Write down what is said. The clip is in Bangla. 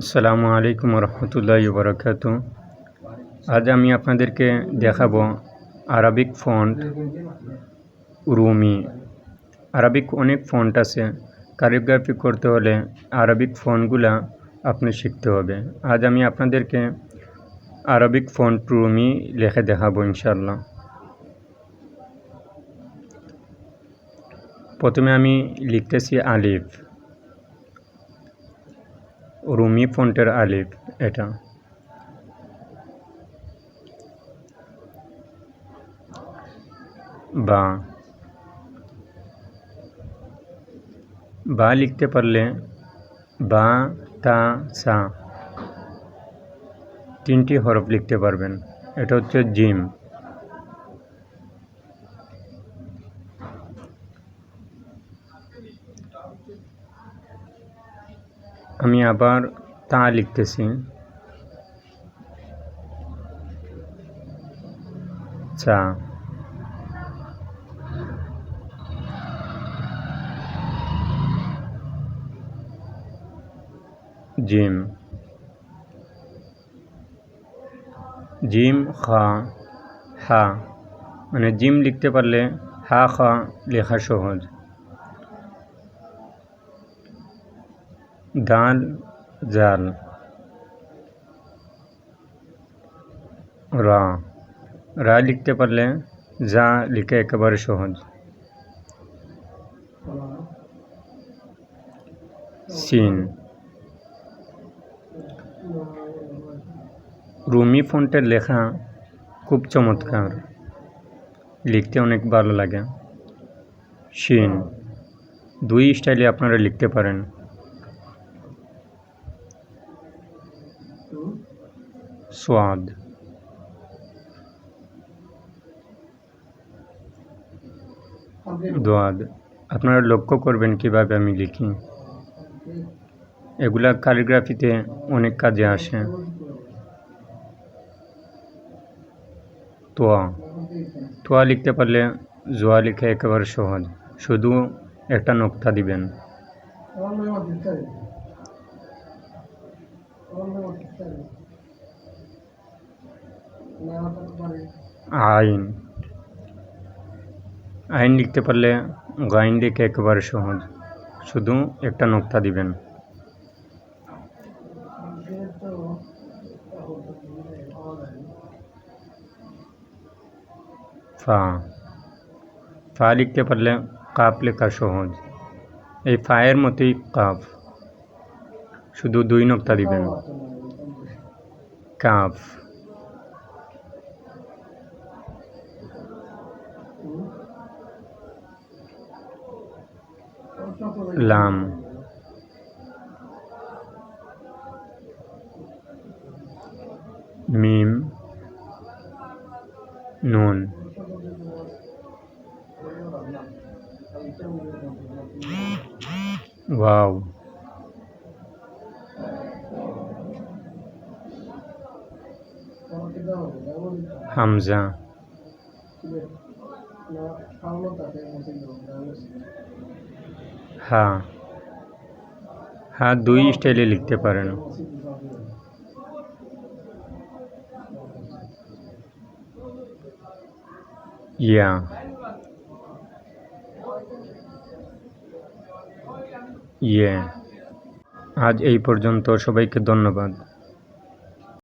আসসালামু আলাইকুম রহমতুল্লাহ বরকাত আজ আমি আপনাদেরকে দেখাবো আরবিক ফন্ট রুমি। আরবিক অনেক ফন্ট আছে। কারিগ্রাফি করতে হলে আরবিক ফন্টগুলা আপনি শিখতে হবে। আজ আমি আপনাদেরকে আরবিক ফন্ট রুমি লেখে দেখাবো ইনশাল্লাহ প্রথমে আমি লিখতেছি আলিফ। রুমি ফন্টের আলিফ, এটা। বা। বা লিখতে পারলে বা, তা, সা তিনটি হরফ লিখতে পারবেন। এটা হচ্ছে জিম। আমি আবার তা লিখতেছি। চা জিম। জিম, খা, হা। মানে জিম লিখতে পারলে হা, খা লেখা সহজ। দাল জাল, রা। রা লিখতে পারলে যা লিখে একেবারে সহজ। সিন। রুমি ফন্টের লেখা খুব চমৎকার। লিখতে অনেক ভালো লাগে। শিন দুই স্টাইলে আপনারা লিখতে পারেন। সোয়াদ দোয়াদ আপনারা লক্ষ্য করবেন কীভাবে আমি লিখি। এগুলা ক্যালিগ্রাফিতে অনেক কাজে আসে। তোয়া। তোয়া লিখতে পারলে জোয়া লিখে একেবারে সহজ। শুধু একটা নোক্তা দিবেন। আইন। আইন লিখতে পারলে গাইন লিখে একেবারে সহজ। শুধু একটা নোক্তা দিবেন। ফা। ফা লিখতে পারলে কাপ লেখা সহজ। এই ফায়ের মতোই কাপ। শুধু দুই নোক্তা দিবেন। কাফ। লাম। মিম। নুন। ওয়াও। হামজা। হ্যাঁ হ্যাঁ দুই স্টাইলে লিখতে পারেন। ইয়া। ইয়ে। আজ এই পর্যন্ত সবাইকে ধন্যবাদ।